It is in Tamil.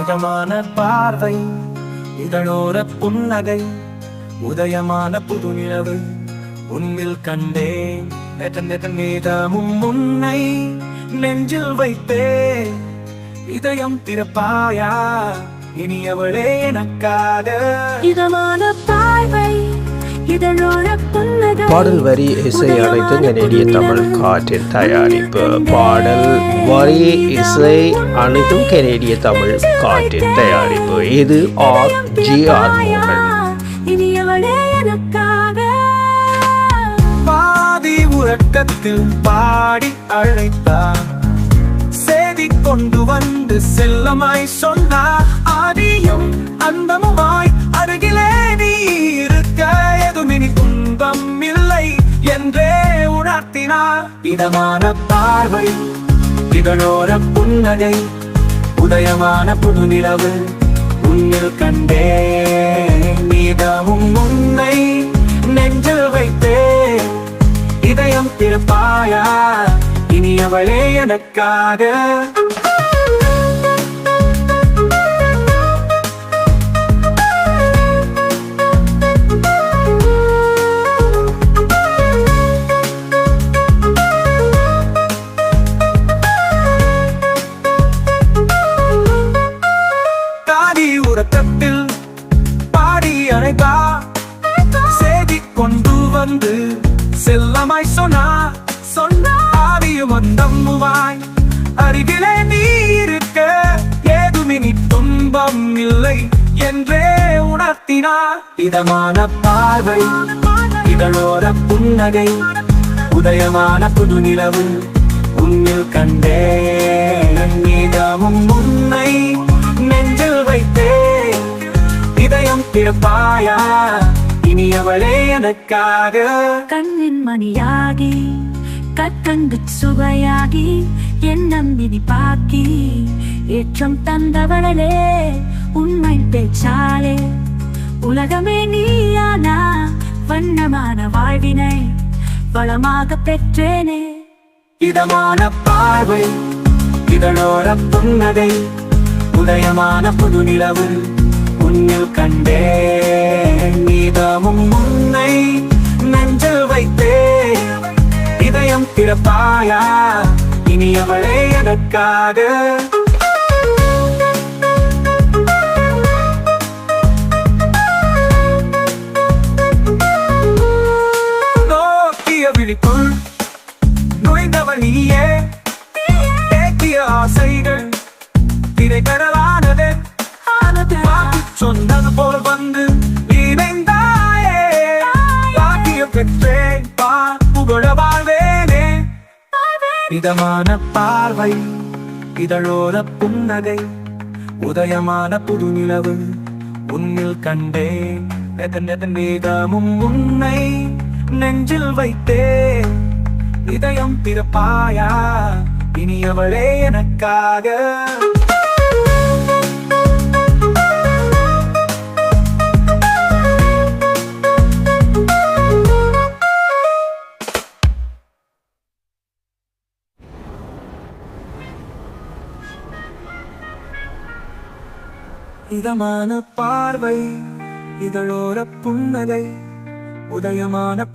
இதமான பார்வை இதழோர புன்னகை உதயமான புதுநிலவு உன்னில் கண்டேன். நீதமும் முன்னை நெஞ்சில் வைத்தே இதயம் திறப்பாயா? இனியவளே எனக்காக இதமான பார்வை பாடல் வரி இசை அனைத்து கனேடிய தமிழ் காற்றின் தயாரிப்பு. பாடல் வரி இசை அனைத்தும் கனேடிய தமிழ் காற்றின் தயாரிப்பு. இது ஆர் ஜி. ஆர். மோகன். பாதி உறக்கத்தில் பாடி அழைத்தார். செய்தி கொண்டு வந்து செல்லமாய் சொன்னார் உணர்த்தினார் இதமான பார்வை இதழோர புன்னகை உதயமான புதுநிலவு உன்னில் கண்டே நீதமும் உன்னை நெஞ்சில் வைத்தே இதயம் திறப்பாயா? இனியவளே எனக்காக உறக்கத்தில் பாடி அழைப்பா செய்தி கொண்டு வந்து செல்லமாய் சொன்னா. சொன்னா. ஆவியும் வந்தம்முவாய் அருகிலே நீ இருக்க. ஏதுமினி துன்பம் இல்லை என்றே உணர்த்தினார். இதமான பார்வை இதழோர புன்னகை உதயமான புதுநிலவு உன்னில் கண்டே நீதமும் உன்னை திறப்பாயா இனியவளே எனக்காக. கண்ணின் மணியாகி கற்கண்டு சுவையாகி என் நம்பினி பாக்கி. ஏற்றம் தந்தவளே உண்மை பேச்சாலே. உலகமே நீயானா வண்ணமான வாழ்வினை வளமாக பெற்றேனே. இதமான பார்வை இதழோர புன்னகை உதயமான புதுநிலவு. முன்னில் கண்டே. நீதாமும் முன்னை நெஞ்சில் வைத்தே. இதயம் திறப்பாயா இனியவளே எனக்காக. நோக்கிய விழிக்குள் நுழைந்தவள் நீயே. தேக்கிய ஆசைகள் திரைக்கடலானது ஆனது சொன்னது போல் வந்து இணைந்தாயே வாக்கிய பெற்றேன் பா புகழ வாழ்வேனே. இதமான பார்வை இதழோர புன்னகை. உதயமான புதுநிலவு உன்னில் கண்டேன். எதன் நீதமும் உன்னை நெஞ்சில் வைத்தேன். இதயம் திறப்பாயா இனியவளே எனக்காக. இதமான பார்வை இதழோர புன்னகை உதயமான